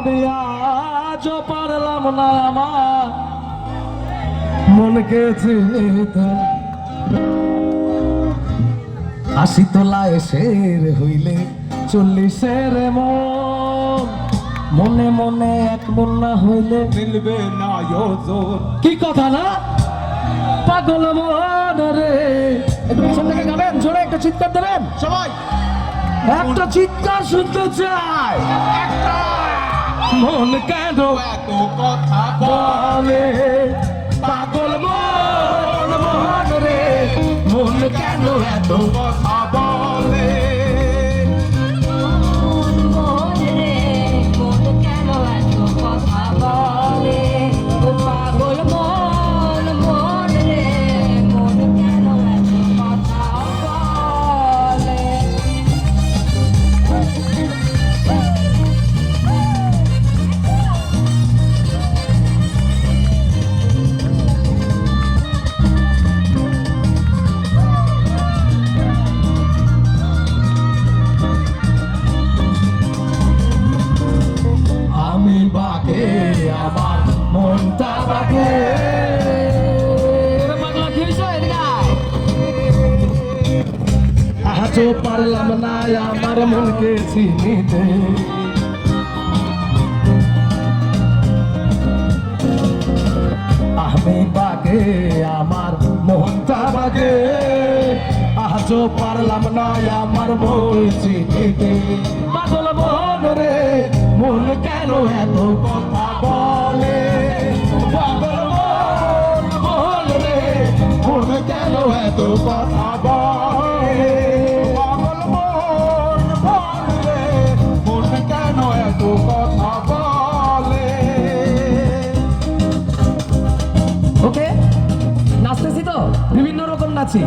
আমি আজ পারলাম না আমার। মনকে চিনিতে আশি তোলা এসের হইলে চল্লিশের মন। মনে মনে এক মন না হইলে মিলবে না কি কথা না? পাগল মন রে। একটু পিছন থেকে গাবেন জোরে একটা চিৎকার দেবেন। সবাই। একটা চিৎকার শুনতে চাই। মন কেন? বলে পাগল মন মন রে মন কেন এত? কথা আজও পারলাম না আমার মনকে চিনিতে আমি বাগে, আমার মনটা বাগে। আজও পারলাম না আমার মন চিনিতে পাগল মন রে, মন কেন এত কথা বলে? পাগল মন মন রে, মন কেন এত কথা বলে? বিভিন্ন রকম নাচি।